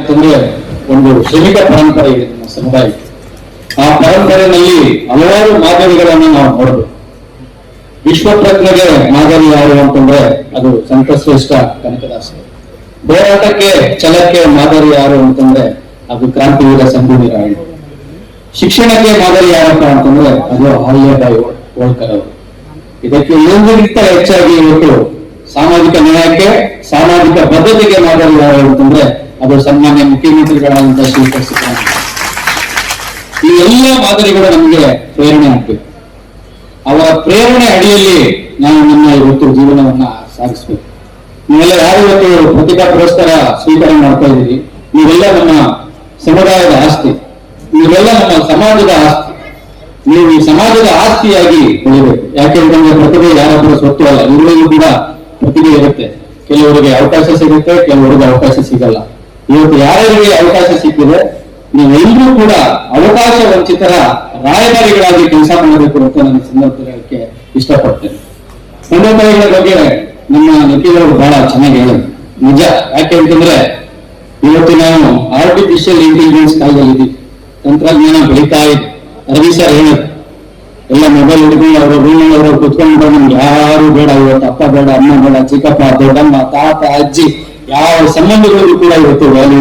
ಅಂತಂದ್ರೆ ಒಂದು ಶ್ರಮಿಕ ಪರಂಪರೆ ಇದೆ ನಮ್ಮ ಸಮುದಾಯ ಆ ಪರಂಪರೆಯಲ್ಲಿ ಹಲವಾರು ಮಾದರಿಗಳನ್ನು ನಾವು ನೋಡಬೇಕು. ವಿಶ್ವಪ್ರಜ್ಞೆಗೆ ಮಾದರಿ ಯಾರು ಅಂತಂದ್ರೆ ಅದು ಸಂತಶ್ರೇಷ್ಠ ಕನಕದಾಸ. ಹೋರಾಟಕ್ಕೆ, ಛಲಕ್ಕೆ ಮಾದರಿ ಯಾರು ಅಂತಂದ್ರೆ ಅದು ಕ್ರಾಂತಿವೀರ ಸಂಭೂಮಿ ರಾಯಣ್ಣ. ಶಿಕ್ಷಣಕ್ಕೆ ಮಾದರಿ ಯಾರಪ್ಪ ಅಂತಂದ್ರೆ ಅದು ಆರ್ಯಬಾಯಿ ಹೋಳ್ಕರ್ ಅವರು. ಇದಕ್ಕೆ ಎಲ್ಲರಿಗಿಂತ ಹೆಚ್ಚಾಗಿ ಇವತ್ತು ಸಾಮಾಜಿಕ ನ್ಯಾಯಕ್ಕೆ, ಸಾಮಾಜಿಕ ಬದ್ಧತೆಗೆ ಮಾದರಿ ಯಾರು ಅಂತಂದ್ರೆ ಅದು ಸನ್ಮಾನ್ಯ ಮುಖ್ಯಮಂತ್ರಿಗಳಾದಂತಹ ಶ್ರೀಕರ್ ಈ ಎಲ್ಲ ಮಾದರಿಗಳು ನಮಗೆ ಪ್ರೇರಣೆ ಆಗ್ಬೇಕು. ಅವರ ಪ್ರೇರಣೆ ಅಡಿಯಲ್ಲಿ ನಾವು ನಮ್ಮ ಇವತ್ತು ಜೀವನವನ್ನ ಸಾಗಿಸ್ಬೇಕು. ನೀವೆಲ್ಲ ಯಾರು ಇವತ್ತು ಪ್ರತಿಭಾ ಪುರಸ್ಕಾರ ಸ್ವೀಕಾರ ಮಾಡ್ತಾ ಇದ್ದೀರಿ? ನೀವೆಲ್ಲ ನಮ್ಮ ಸಮುದಾಯದ ಆಸ್ತಿ. ನೀವೆಲ್ಲ ನಮ್ಮ ಸಮಾಜದ ಆಸ್ತಿ. ನೀವು ಈ ಸಮಾಜದ ಆಸ್ತಿಯಾಗಿ ಬೆಳಿಬೇಕು ಯಾಕೆಂದ್ರೆ ಪ್ರತಿಭೆ ಯಾರೊಬ್ಬರ ಸ್ವತ್ತು ಅಲ್ಲ. ಇವರಿಗೂ ಕೂಡ ಪ್ರತಿಭೆ ಇರುತ್ತೆ. ಕೆಲವರಿಗೆ ಅವಕಾಶ ಸಿಗುತ್ತೆ, ಕೆಲವರಿಗೆ ಅವಕಾಶ ಸಿಗಲ್ಲ. ಇವತ್ತು ಯಾರ್ಯಾರಿಗೆ ಅವಕಾಶ ಸಿಕ್ಕಿದೆ, ನೀವೆಲ್ಲರೂ ಕೂಡ ಅವಕಾಶ ವಂಚಿತರ ರಾಯಭಾರಿಗಳಾಗಿ ಕೆಲಸ ಮಾಡಬೇಕು ಅಂತ ನಾನು ಸಂದರ್ಭಕ್ಕೆ ಇಷ್ಟಪಡ್ತೇನೆ. ತಂದೆ ಬಗ್ಗೆ ನಮ್ಮ ನಿಖಿಲ್ ಬಹಳ ಚೆನ್ನಾಗಿ ಹೇಳಿದ್ರು ನಿಜ. ಯಾಕೆ ಅಂತಂದ್ರೆ, ಇವತ್ತು ನಾವು ಆರ್ಟಿಫಿಷಿಯಲ್ ಇಂಟೆಲಿಜೆನ್ಸ್ ಕಾಲದಲ್ಲಿ ತಂತ್ರಜ್ಞಾನ ಬೆಳೀತಾ ಇದೆ. ರವಿ ಸರ್ ಹೇಳಿದ್ರು ಎಲ್ಲ ಮೊಬೈಲ್ ಹಿಡ್ಕೊಂಡು ಅವರು ರೂಮ್ ಅವರು ಕುತ್ಕೊಂಡು, ನಮ್ಗೆ ಯಾರು ಬೇಡ, ಇವತ್ತು ಅಪ್ಪ ಬೇಡ, ಅಮ್ಮ ಬೇಡ, ಚಿಕ್ಕಪ್ಪ, ದೊಡ್ಡಮ್ಮ, ತಾತ, ಅಜ್ಜಿ ಯಾವ ಸಂಬಂಧಗಳು ಕೂಡ ಇವತ್ತು ನಾವು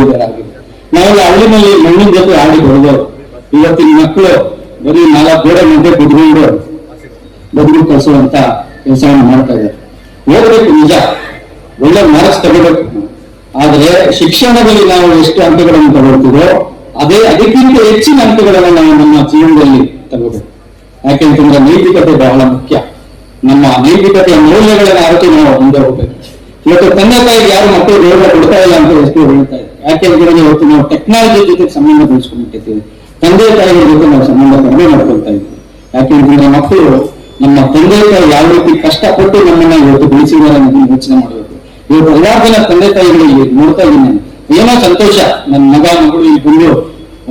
ನಾವೆಲ್ಲ ಹಳ್ಳಿನಲ್ಲಿ ಮಣ್ಣಿನ ಜೊತೆ ಆಡಿ ಬೆಳೆದವರು ಇವತ್ತಿನ ಮಕ್ಕಳು ಬರೀ ನಾಲ್ಕು ಗೋಡೆ ಮಧ್ಯೆ ಕುತ್ಕೊಂಡು ಬದುಕು ಕಳಿಸುವಂತ ಕೆಲಸವನ್ನು ಮಾಡ್ತಾ ಇದ್ದಾರೆ. ಓದಬೇಕು ನಿಜ. ಒಳ್ಳೆ ಮಾರ್ಕ್ಸ್ ತಗೋಬೇಕು ಆದರೆ ಶಿಕ್ಷಣದಲ್ಲಿ ನಾವು ಎಷ್ಟು ಅಂಕಗಳನ್ನು ತಗೊಳ್ತೀವೋ, ಅದೇ ಅದಕ್ಕಿಂತ ಹೆಚ್ಚಿನ ಅಂಕಗಳನ್ನು ನಾವು ನಮ್ಮ ಜೀವನದಲ್ಲಿ ತಗೋಬೇಕು ಯಾಕೆಂತಂದ್ರೆ ನೈತಿಕತೆ ಬಹಳ ಮುಖ್ಯ. ನಮ್ಮ ನೈತಿಕತೆಯ ಮೌಲ್ಯಗಳನ್ನು ಆರೋಗ್ಯ ನಾವು ಮುಂದೆ ಹೋಗ್ಬೇಕು. ಇವತ್ತು ತಂದೆ ತಾಯಿಗೆ ಯಾರು ಮಕ್ಕಳು ಗೌರವ ಕೊಡ್ತಾ ಇಲ್ಲ ಅಂತ ಎಷ್ಟು ಹೇಳ್ತಾ ಇದೆ ಯಾಕೆ ಅಂದ್ರೆ ಇವತ್ತು ನಾವು ಟೆಕ್ನಾಲಜಿ ಜೊತೆ ಸಂಬಂಧ ಬೆಳೆಸ್ಕೊಂಡಿರ್ತೀವಿ ತಂದೆ ತಾಯಿಗಳ ಜೊತೆ ನಾವು ಸಂಬಂಧ ಕಡಿಮೆ ಮಾಡ್ಕೊಳ್ತಾ ಇದ್ದೀವಿ. ಯಾಕೆ ಅಂದ್ರೆ ಮಕ್ಕಳು, ನಮ್ಮ ತಂದೆ ತಾಯಿ ಯಾವ ರೀತಿ ಕಷ್ಟಪಟ್ಟು ನಮ್ಮನ್ನ ಇವತ್ತು ಬೆಳೆಸಿದ್ದಾರೆ ಅನ್ನೋದನ್ನ ಯೋಚನೆ ಮಾಡಬೇಕು ಇವತ್ತು ಹಲವಾರು ಜನ ತಂದೆ ತಾಯಿಗಳಿಗೆ ನೋಡ್ತಾ ಇದ್ದೀನಿ. ಏನೋ ಸಂತೋಷ. ನನ್ನ ಮಗ, ಮಗಳು ಈ ಬಂದು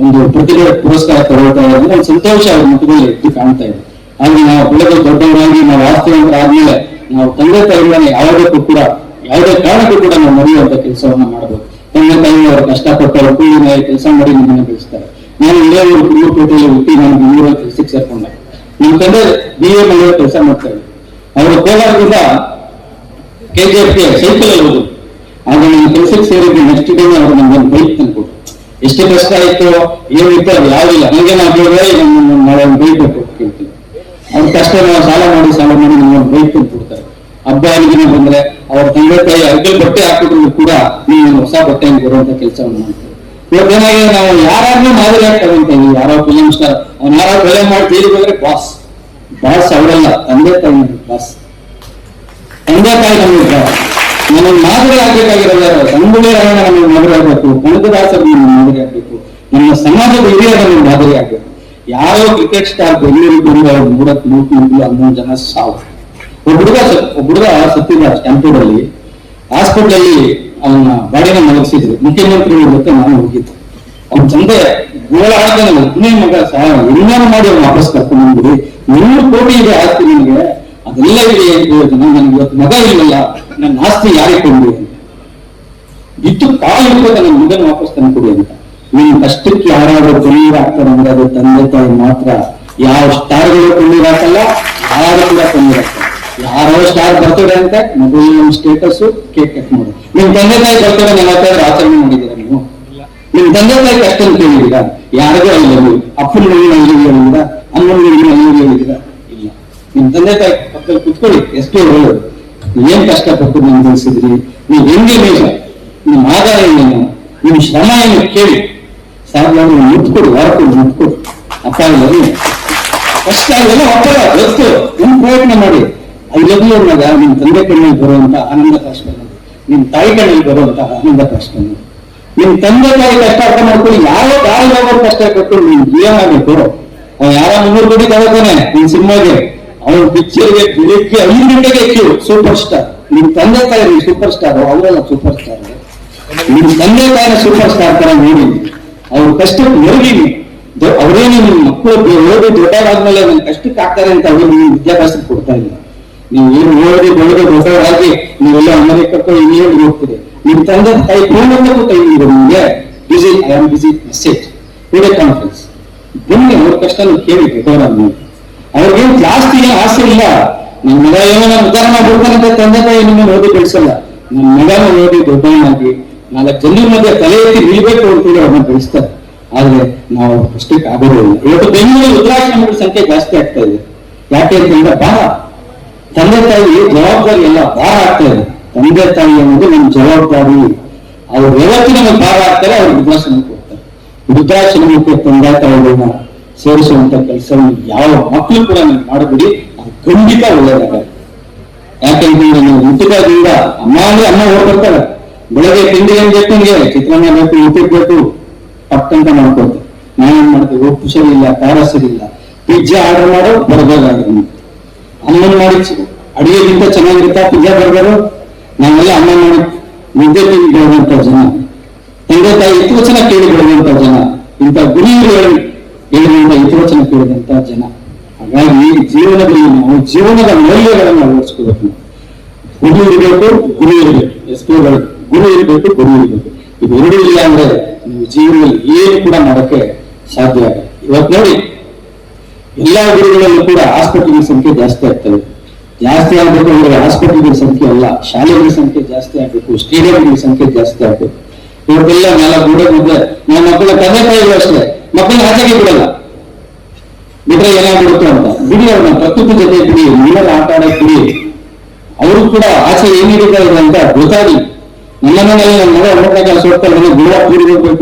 ಒಂದು ಪ್ರತಿಭೆ, ಪುರಸ್ಕಾರ ತಗೊಳ್ತಾ ಇದ್ದಾರೆ ಒಂದು ಸಂತೋಷ ಅವ್ರ ಮಕ್ಕಳಲ್ಲಿ ಎದ್ದು ಕಾಣ್ತಾ ಇದೆ. ಹಾಗೆ ನಾವು ಬೆಳೆದ ದೊಡ್ಡವರಾಗಿ, ನಾವು ಆಸ್ತಿವಂತರ ಆದ್ಮೇಲೆ ನಾವು ತಂದೆ ತಾಯಿಗಳನ್ನ ಯಾವುದಕ್ಕೂ ಕೂಡ ಯಾವುದೇ ಕಾರಣಕ್ಕೂ ಕೂಡ ನಾವು ಮರೆಯುವಂತ ಕೆಲಸವನ್ನ ಮಾಡಬೇಕು. ತಂದೆ ತಾಯಿ ಅವರು ಕಷ್ಟಪಟ್ಟು ಅವ್ರ ಕೂಲಿನ ಕೆಲಸ ಮಾಡಿ ನಮ್ಮನ್ನ ಬೆಳೆಸ್ತಾರೆ. ನಾನು ಇಲ್ಲೇ ಒಂದು ಕೋಟೆಯಲ್ಲಿ ಹುಟ್ಟಿ ನಾನು ಬೆಂಗಳೂರಲ್ಲಿ ಕೆಲಸಕ್ಕೆ ಸೇರ್ಕೊಂಡೆ. ನಮ್ಮ ತಂದೆ ಬಿ ಎ ಮಾಡುವ ಕೆಲಸ ಮಾಡ್ತಾರೆ ಅವರು ಕೋಲಾರದಿಂದ ಕೆಜಿಎಫ್ಗೆ ಸೈಕಲ್ ಅಲ್ಲಿ ಹೋದ್ರು. ಆಗ ನಾನು ಕೆಲಸಕ್ಕೆ ಸೇರಿದ್ದು ನೆಕ್ಸ್ಟ್ ಡೇ ಅವರು ನಮ್ಗೆ ಒಂದು ಬೈಕ್ ತಂದ್ಕೊಟ್ರು. ಎಷ್ಟು ಕಷ್ಟ ಆಯ್ತು, ಏನಿತ್ತು ಅದು ಯಾವ್ದಿಲ್ಲ ನನಗೆ ನಾವು ಹೇಳಿದ್ರೆ ನಾಳೆ ಒಂದು ಬೈಕ್ ಕೊಟ್ಟು ಅವ್ರ ಕಷ್ಟ ನಾವು ಸಾಲ ಮಾಡಿ ಸಾಲ ಮಾಡಿ ಒಂದು ಬೈಕ್ ತಂದು ಕೊಡ್ತಾರೆ ಹಬ್ಬ ಹರಿದಿನ ಬಂದ್ರೆ ಅವ್ರ ತಂದೆ ತಾಯಿ ಅರ್ಗಲ್ ಬಟ್ಟೆ ಹಾಕಿದ್ರು ಕೂಡ ನೀವು ಹೊಸ ಬಟ್ಟೆಯನ್ನು ಕೊಡುವಂತ ಕೆಲಸವನ್ನು ಮಾಡ್ತೀವಿ. ಇವತ್ತು ಏನಾಗಿದೆ ನಾವು ಯಾರಾದ್ರೂ ಮಾದರಿ ಆಗ್ತದಂತ ಯಾರೋ ಫಿಲಿಂ ಸ್ಟಾರ್ ಅವ್ನ ಯಾರು ಬೆಲೆ ಮಾಡಿ ಬಂದ್ರೆ ಬಾಸ್. ಬಾಸ್ ಅವರಲ್ಲ, ತಂದೆ ತಾಯಿ ಬಾಸ್. ತಂದೆ ತಾಯಿ ನಮಗೆ ನಮಗೆ ಮಾದರಿ ಆಗ್ಬೇಕಾಗಿರೋದು ಯಾರು ಸಂಗೊಳ್ಳಿ ರಾಯಣ್ಣ ನಮಗೆ ಮಾದರಿ ಆಗ್ಬೇಕು ಕನಕದಾಸರು ನಮಗೆ ಮಾದರಿ ಆಗ್ಬೇಕು. ನಮ್ಮ ಸಮಾಜದ ಹಿರಿಯರ ನಮಗೆ ಮಾದರಿ ಆಗ್ಬೇಕು. ಯಾರೋ ಕ್ರಿಕೆಟ್ ಸ್ಟಾರ್ ಬೆಂಗಳೂರಿಗೆ ಬಂದು ಅವ್ರು ಮೂರತ್ ಮೂರು ತಿಂಗಳು ಹನ್ನೊಂದು ಜನ ಸಾವು. ಹುಡುಗ ಹುಡುಗ ಸತ್ತಿದ್ದ ಸ್ಟ್ಯಾಂಪೂಡ್ ಅಲ್ಲಿ ಹಾಸ್ಪಿಟಲ್ ಅಲ್ಲಿ ಅವನ ಬಾಡಿನ ಮಲಗಿಸಿದ್ರು. ಮುಖ್ಯಮಂತ್ರಿಗಳ ಜೊತೆ ನಾನು ಹೋಗಿದ್ದೆ. ಅವ್ನ ತಂದೆ ಗೋಳಾಡ್ತಾನೆ ಒಬ್ಬನೇ ಮಗ ಸಹ ಏನಾರು ಮಾಡಿ ಅವ್ನು ವಾಪಸ್ ಕರ್ಕೊಂಡು ಬಂದ್ಬಿಡಿ. ನೂರು ಕೋಟಿ ಇದೆ ಆಸ್ತಿ ನಿಮಗೆ ಅದೆಲ್ಲ ಇದೆ ಅಂತ ಪ್ರಯೋಜನ ನನ್ಗೆ ಇವತ್ತು ಮಗ ಇಲ್ಲ ನನ್ನ ಆಸ್ತಿ ಯಾರಿಗೆ ಕೊಂಡ್ರಿ ಅಂತ. ಇಟ್ಟು ಕಾಲು ಇಟ್ಕೋತ ನನ್ನ ಮಗನ ವಾಪಸ್ ತಂದ್ಕೊಡಿ ಅಂತ. ನಿಮ್ ಕಷ್ಟಕ್ಕೆ ಯಾರಾದ್ರೂ ಕಣ್ಣೀರ್ ಹಾಕ್ತಾರೆ ಅಂದ್ರೆ ಅದು ತಂದೆ ತಾಯಿ ಮಾತ್ರ. ಯಾವ ಸ್ಟಾರ್ಗಳು ಕಣ್ಣೀರ್ ಹಾಕಲ್ಲ, ಯಾರು ಕೂಡ ಕಣ್ಣೀರ್ ಹಾಕಲ್ಲ. ಯಾರೋ ಸ್ಟಾರ್ ಬರ್ತಡೆ ಅಂತ ಮೊಬೈಲ್ ಸ್ಟೇಟಸ್ ಕೇಕ್ ಕಟ್ ಮಾಡಿ ನಿಮ್ ತಂದೆ ತಾಯಿ ಬರ್ತಡೆ ಹತ್ರ ಆಚರಣೆ ಮಾಡಿದ್ದೀರಾ ನೀವು? ನಿಮ್ ತಂದೆ ತಾಯಿ ಅಂತ ಹೇಳಿದೀರಾ ಯಾರಿಗೂ ಅಲ್ಲಿ ನೀವು. ಅಪ್ಪನ ಮಗನ ಅಲ್ಲಿ ಹೇಳಿದೀರಾ ಅಮ್ಮನ ಮಗನ ಅಂಗಡಿ ಹೇಳಿದೀರಾ ಇಲ್ಲ. ನಿಮ್ ತಂದೆ ತಾಯಿ ಪಕ್ಕದಲ್ಲಿ ಕುತ್ಕೊಳ್ಳಿ. ಎಷ್ಟು ಹೇಳೋದು ಏನ್ ಕಷ್ಟಪಟ್ಟು ನೀವು ತಿಳಿಸಿದ್ರಿ ನೀವು ಹೆಂಗೆ ನೀವು ನಿಮ್ಮ ಆದಾಯ ಏನು? ನಿಮ್ಮ ಶ್ರಮ ಏನು? ಕೇಳಿ. ಸಾರ್ ನಾನು ಮುಟ್ಕೊಡು ವಾರಕ್ಕೊಡು ಮುಟ್ಕೊಡು ಅಪ್ಪ ಇಲ್ಲ ಕಷ್ಟ ಇದೆಲ್ಲ ಒಪ್ಪಲ್ಲ. ಗೊತ್ತು. ನಿಮ್ ಪ್ರಯತ್ನ ಮಾಡಿ. ಐದೊಂದು ಮಗ ನಿಮ್ ತಂದೆ ಕಣ್ಣಲ್ಲಿ ಬರುವಂತಹ ಆನಂದ ಕಷ್ಟ ನಿಮ್ಮ ತಾಯಿ ಕಣ್ಣಲ್ಲಿ ಬರುವಂತಹ ಆನಂದ ಕಷ್ಟ ನಿಮ್ಮ ತಂದೆ ತಾಯಿ ಕಷ್ಟ ಅರ್ಥ ಮಾಡ್ಕೊಂಡು ಯಾರೋ ದಾರಿ ಹೋಗೋ ಕಷ್ಟ ಕೊಟ್ಟು ನೀನ್ ಜೀವನ ಆಗಬೇಕು ಅವ್ನು ಯಾರ ಮುನ್ನೂರು ಕೋಟಿ ತಗೋತಾನೆ? ನಿನ್ ಸಿನಿಮಾಗೆ. ಅವನ ಪಿಕ್ಚರ್ಗೆ ಬೆಳಿಗ್ಗೆ ಐದು ಗಂಟೆಗೆ ಕ್ಯೂ. Super star. ನಿಮ್ ತಂದೆ ತಾಯಿ ಸೂಪರ್ ಸ್ಟಾರ್. ಅವರೆಲ್ಲ ಸೂಪರ್ ಸ್ಟಾರ್. ನಿಮ್ ತಂದೆ ತಾಯಿನ ಸೂಪರ್ ಸ್ಟಾರ್ ತರ ನೋಡಿ. ಅವ್ರ ಕಷ್ಟಕ್ಕೆ ಮರುಗಿ ಅವರೇನು ನಿಮ್ಮ ಮಕ್ಕಳು ಓದಿ ದೊಡ್ಡವರಾದ್ಮೇಲೆ ನನ್ನ ಕಷ್ಟಕ್ಕೆ ಆಗ್ತಾರೆ ಅಂತ ಅವ್ರು ನಿಮ್ಗೆ ವಿದ್ಯಾಭ್ಯಾಸಕ್ಕೆ ಕೊಡ್ತಾ ಇಲ್ಲ. ನೀವು ಏನು ಓದಿ ಬೆಳೆದು ದೊಡ್ಡವರಾಗಿ ನೀವೆಲ್ಲ ಅಮೆರಿಕಕ್ಕೆ ಇಂಗ್ಲೆಂಡ್ ಹೋಗ್ತದೆ ನಿಮ್ ತಂದೆ ತಾಯಿ ಪೂರ್ಣಕ್ಕೂ ಕೈ ನಿಮಗೆ? Busy I am busy message video conference ಬನ್ನಿ ಅವ್ರ ಕಷ್ಟ ನೀವು ಕೇಳಿ ಬೇಕಾದ್ರೆ ಅವ್ರಿಗೇನು ಜಾಸ್ತಿ ಏನು ಆಸೆ ಇಲ್ಲ. ನನ್ನ ಮಗ ಏನೋ ನಾನು ಉದ್ಧಾರ ಮಾಡ್ಬೇಕಂತ ತಂದೆ ತಾಯಿ ನಿಮ್ಮನ್ನು ಓದಿ ಬೆಳೆಸಲ್ಲ. ನನ್ನ ಮಗನ ಓದಿ ದೊಡ್ಡವನಾಗಿ ನಾಲ್ಕು ಜನರ ಮಧ್ಯೆ ತಲೆ ಎತ್ತಿ ನಿಲ್ಬೇಕು ಅಂತೇಳಿ ಅವ್ರನ್ನ ಬೆಳೆಸ್ತಾರೆ. ಆದ್ರೆ ನಾವು ಅಷ್ಟಕ್ಕೆ ಆಗೋದಿಲ್ಲ ಇವತ್ತು ಬೆಂಗಳೂರು ಉದ್ರಾಶ್ರಮಗಳ ಸಂಖ್ಯೆ ಜಾಸ್ತಿ ಆಗ್ತಾ ಇದೆ. ಯಾಕೆ ಅಂತಂದ್ರೆ ಭಾರ ತಂದೆ ತಾಯಿ ಜವಾಬ್ದಾರಿ ಎಲ್ಲ ಭಾರ ಆಗ್ತಾ ಇದೆ. ತಂದೆ ತಾಯಿ ಅನ್ನೋದು ನಮ್ಮ ಜವಾಬ್ದಾರಿ. ಅವ್ರು ಯಾವತ್ತು ನಮಗೆ ಭಾರ ಆಗ್ತಾರೆ, ಅವ್ರು ವೃದ್ಧಾಶ್ರಮಕ್ಕೆ ಹೋಗ್ತಾರೆ. ವೃದ್ಧಾಶ್ರಮಕ್ಕೆ ತಂದೆ ತಾಯಿಗಳನ್ನ ಸೇರಿಸುವಂತ ಕೆಲಸವನ್ನು ಯಾವ ಮಕ್ಕಳು ಕೂಡ ನೀವು ಮಾಡಬೇಡಿ. ಅದು ಖಂಡಿತ ಒಳ್ಳೇದಾಗಲ್ಲ ಯಾಕೆಂದ್ರೆ ನೀವು ಮುಟ್ಟುಕದಿಂದ ಅಮ್ಮ ಅಂದ್ರೆ ಅಮ್ಮ ಹೊರಡ್ತಾರೆ ಬೆಳಗ್ಗೆ ತಿಂಡಿ ಏನ್ ಬೇಕು ನಿಮ್ಗೆ? ಚಿತ್ರಾನ್ನ ಬೇಕು ಊಟಕ್ಕೆ ಬೇಕು ಪಕ್ಕಂತ ಮಾಡ್ಕೊಳ್ತಾರೆ. ನಾವೇನ್ ಮಾಡ್ತೀವಿ? ಉಪ್ಪು ಇಲ್ಲ ಖಾರ ಇಲ್ಲ. ಪಿಜ್ಜಾ ಆರ್ಡರ್ ಮಾಡೋ ಬರ್ಬೇಕಾದ್ರೆ ಅಮ್ಮನ ಮಾಡಿ ಅಡಿಗೆಗಿಂತ ಚೆನ್ನಾಗಿರುತ್ತಾ? ಪಿಜ್ಜಾ ಬರ್ಗರು ನಾವೆಲ್ಲ ಅಮ್ಮ ಮಾಡಿ ಮುದ್ದೆ ತಿಂದು ಜನ. ತಂದೆ ತಾಯಿ ಹಿತವಚನ ಕೇಳಿ ಬೆಳೆದಂತ ಜನ. ಇಂಥ ಗುರಿಗಳು ಹೇಳುವಂತ ಹಿತವಚನ ಕೇಳಿದಂತ ಜನ. ಹಾಗಾಗಿ ಜೀವನದಲ್ಲಿ ನಾವು ಜೀವನದ ಮೌಲ್ಯಗಳನ್ನು ಅಳವಡಿಸ್ಕೋಬೇಕು ಗುರು ಇರಬೇಕು ಗುರು ಇರಬೇಕು. ಎಸ್ ಗುರು ಇರಬೇಕು ಗುರು ಇರಬೇಕು. ಇದು ಎರಡೂ ಇಲ್ಲ ಅಂದ್ರೆ ನೀವು ಜೀವನದಲ್ಲಿ ಏನು ಕೂಡ ಮಾಡಕ್ಕೆ ಸಾಧ್ಯ ಆಗಲ್ಲ ಇವತ್ತು ನೋಡಿ ಎಲ್ಲಾ ಊರುಗಳಲ್ಲೂ ಕೂಡ ಆಸ್ಪತ್ರೆಗಳ ಸಂಖ್ಯೆ ಜಾಸ್ತಿ ಆಗ್ತದೆ ಜಾಸ್ತಿ ಆಗ್ಬೇಕು ಅಂದ್ರೆ ಹಾಸ್ಪಿಟಲ್ಗಳ ಸಂಖ್ಯೆ ಅಲ್ಲ, ಶಾಲೆಗಳ ಸಂಖ್ಯೆ ಜಾಸ್ತಿ ಆಗ್ಬೇಕು, ಸ್ಟೇಡಿಯಂಗಳ ಸಂಖ್ಯೆ ಜಾಸ್ತಿ ಆಗ್ಬೇಕು. ಇವತ್ತೆಲ್ಲ ನಾಲ್ಕು ಗೋಡೆ ಮುಂದೆ ನಮ್ಮ ಮಕ್ಕಳ ತಂದೆ ತಾಯಿಗಳು ಅಷ್ಟೇ, ಮಕ್ಕಳ ಆಚೆಗೆ ಬಿಡಲ್ಲ. ಬಿಟ್ರೆ ಏನಾಗ್ಬಿಡುತ್ತೆ ಅಂತ ಬಿಡಿ ಅವ್ರನ್ನ ಪ್ರಕೃತಿ ಜೊತೆ ಬಿಡಿ, ನೀರಲ್ಲಿ ಆಟ ಆಡಕ್ ಬಿಡಿ. ಅವರು ಕೂಡ ಆಚೆ ಏನಿರುತ್ತೆ ಅಂತ ಗೊತ್ತಾಗಿ. ನಮ್ಮ ಮನೆಯಲ್ಲಿ ನಮ್ಮ ಮಗ ಮೂರನೇ ಕ್ಲಾಸ್ ಹೋಗ್ತಾ ಇದ್ದಾನೆ ಗೋವಾ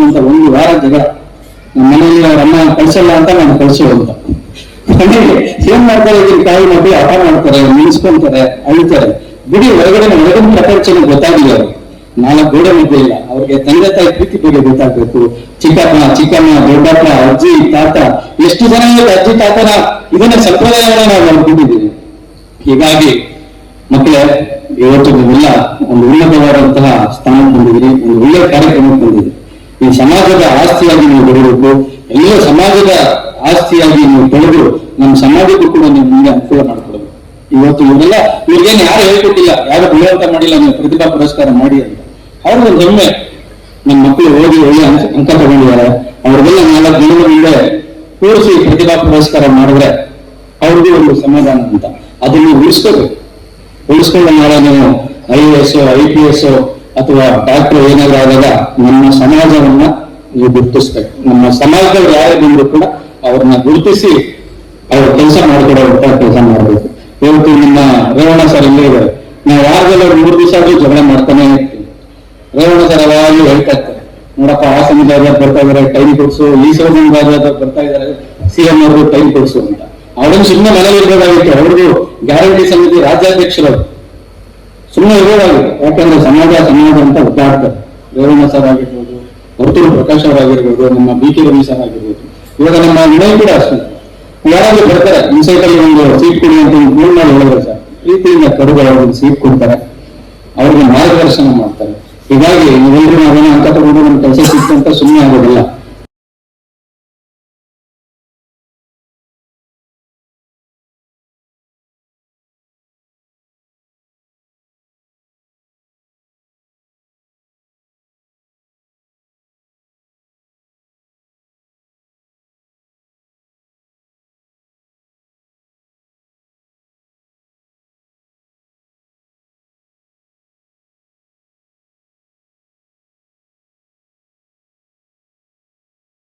ಅಂತ ಒಂದು ವಾರ ಜಗ. ನಮ್ಮ ಮನೆಯಲ್ಲಿ ಅವ್ರ ಅಮ್ಮ ಕಳ್ಸಲ್ಲ ಅಂತ ನಾನು ಕಳ್ಸಿ ಅಂತ ಮನೆಗೆ ಏನ್ ಮಾಡ್ತಾರೆ ಈಗ ತಾಯಿ ಮಕ್ಕಳು ಹಠ ಮಾಡ್ತಾರೆ, ನಿಲ್ಸ್ಕೊಂತಾರೆ, ಅಳ್ತಾರೆ. ಬಿಡಿ, ಹೊರಗಡೆ ಹೊರಗಡೆ ಪ್ರಪಂಚನ ಗೊತ್ತಾಗಿಲ್ಲ ಅವ್ರಿಗೆ. ನಾಲ್ಕು ಗೋಡೆ ಮಧ್ಯೆ ಇಲ್ಲ. ಅವ್ರಿಗೆ ತಂದೆ ತಾಯಿ ಪ್ರೀತಿ ಬಗ್ಗೆ ಗೊತ್ತಾಗ್ಬೇಕು. ಚಿಕ್ಕಪ್ಪ, ಚಿಕ್ಕಮ್ಮ, ದೊಡ್ಡಪ್ಪ, ಅಜ್ಜಿ, ತಾತ, ಎಷ್ಟು ಜನ ಅಜ್ಜಿ, ತಾತನ ಇದನ್ನ ಸಂಪ್ರದಾಯವನ್ನ ನಾವು ಅನ್ಕೊಂಡಿದ್ದೀವಿ ಹೀಗಾಗಿ, ಮಕ್ಕಳೇ, ಇವತ್ತು ನೀವೆಲ್ಲ ಒಂದು ಉನ್ನತವಾದಂತಹ ಸ್ಥಾನ ಬಂದಿದ್ದೀರಿ, ಒಂದು ಒಳ್ಳೆ ಕಾರ್ಯಕ್ರಮ ಬಂದಿದೆ ಈ ಸಮಾಜದ ಆಸ್ತಿಯಾಗಿ ನೀವು ಬರಬೇಕು ಎಲ್ಲ ಸಮಾಜದ ಆಸ್ತಿಯಾಗಿ ನೀವು ಬೆಳೆದು ನಮ್ಮ ಸಮಾಜಕ್ಕೂ ಕೂಡ ನೀವು ಮುಂದೆ ಅನುಕೂಲ ಮಾಡಿಕೊಡೋದು ಇವತ್ತು ಇವರೆಲ್ಲ ಇವ್ರಿಗೇನು ಯಾರು ಹೇಳ್ಕೊಟ್ಟಿಲ್ಲ, ಯಾರು ಬುದ್ಧಿವಂತ ಮಾಡಿಲ್ಲ ನೀವು ಪ್ರತಿಭಾ ಪುರಸ್ಕಾರ ಮಾಡಿ ಅಂತ. ಅವ್ರಿಗೊಂದು ಹೆಮ್ಮೆ ನಮ್ಮ ಮಕ್ಕಳು ಓದಿ ಒಳ್ಳೆ ಅಂಕ ತಗೊಂಡಿದ್ದಾರೆ. ಅವ್ರಿಗೆಲ್ಲ ನಾಲ್ಕು ದಿನದ ಮುಂದೆ ಕೂರಿಸಿ ಪ್ರತಿಭಾ ಪುರಸ್ಕಾರ ಮಾಡಿದ್ರೆ ಅವ್ರಿಗೂ ಒಂದು ಸಮಾಧಾನ ಅಂತ. ಅದನ್ನು ಉಳಿಸ್ಕೋಬೇಕು. ಉಳಿಸ್ಕೊಂಡು ನಾಳೆ ನೀವು I A S I P S ಅಥವಾ ಡಾಕ್ಟರ್ ಏನಾದ್ರು ಆದಾಗ ನಮ್ಮ ಸಮಾಜವನ್ನ ನೀವು ಗುರುತಿಸ್ಬೇಕು. ನಮ್ಮ ಸಮಾಜದವ್ರು ಯಾರೇ ಬಂದ್ರು ಕೂಡ ಅವ್ರನ್ನ ಗುರುತಿಸಿ ಅವ್ರ ಕೆಲಸ ಮಾಡ್ಕೊಡುವಂತ ಕೆಲಸ ಮಾಡಬೇಕು. ಇವತ್ತು ನಿಮ್ಮ ರೇವಣ್ಣ ಸರ್ ಇಲ್ಲೇ ಇದ್ದಾರೆ. ನಾವು ವಾರದಲ್ಲಿ ಅವ್ರು ಮೂರು ದಿವಸ ಆದ್ರೂ ಜಗಳ ಮಾಡ್ತಾನೆ ರೇವಣ್ಣ ಸರ್ ಯಾವಾಗಲೂ ಹೇಳ್ತಾ ಇರ್ತಾರೆ. ನೋಡಪ್ಪ, ಆ ಬರ್ತಾ ಇದಾರೆ, ಟೈಮ್ ಕೊಡ್ಸು, ಈ ಸಮುದಾಯದ ಬರ್ತಾ ಇದಾರೆ ಸಿ ಎಂ ಅವರು ಟೈಮ್ ಕೊಡ್ಸು ಅಂತ. ಅವ್ರನ್ನ ಸುಮ್ಮನೆ ಮನೇಲಿ ಇರ್ಬೋದಾಗಿತ್ತು ಅವ್ರಿಗೂ ಗ್ಯಾರಂಟಿ ಸಮಿತಿ ರಾಜ್ಯಾಧ್ಯಕ್ಷರು ಸುಮ್ಮನೆ ಇರೋದಾಗಿದೆ ಯಾಕಂದ್ರೆ ಸಮಾಜ ಸಮಾಜ ಅಂತ ಒದ್ದಾಡ್ತಾರೆ. ರೇವಣ್ಣ ಸರ್ ಆಗಿರ್ಬೋದು ಹೊರತು ಪ್ರಕಾಶ್ ಅವರಾಗಿರ್ಬೋದು ನಮ್ಮ ಬಿ ಕೆ ರವಿ ಸರ್ ಆಗಿರ್ಬೋದು. ಇವಾಗ ನಮ್ಮ ವಿನಯ್ ಕೂಡ ಅಷ್ಟೇ. ಯಾರಾದ್ರೂ ಬರ್ತಾರೆ ಇನ್ಸೈಟ್ ಅಲ್ಲಿ ಒಂದು ಸೀಟ್ ಕೊಡಿ ಅಂತ ಫೋನ್ ಮಾಡಿ ಹೇಳಿದ್ರೆ ಸರ್. ಪ್ರೀತಿಯಿಂದ ಕಡುಗರ ಒಂದು ಸೀಟ್ ಕೊಡ್ತಾರೆ. ಅವ್ರಿಗೆ ಮಾರ್ಗದರ್ಶನ ಮಾಡ್ತಾರೆ. ಹೀಗಾಗಿ ನೀವೆಲ್ಲರೂ ನಾವೇನೋ ಅಂತ ತಗೊಂಡು ನಮ್ಮ ಕೆಲಸ ಸಿಕ್ಕು ಸುಮ್ಮನೆ ಆಗೋದಿಲ್ಲ.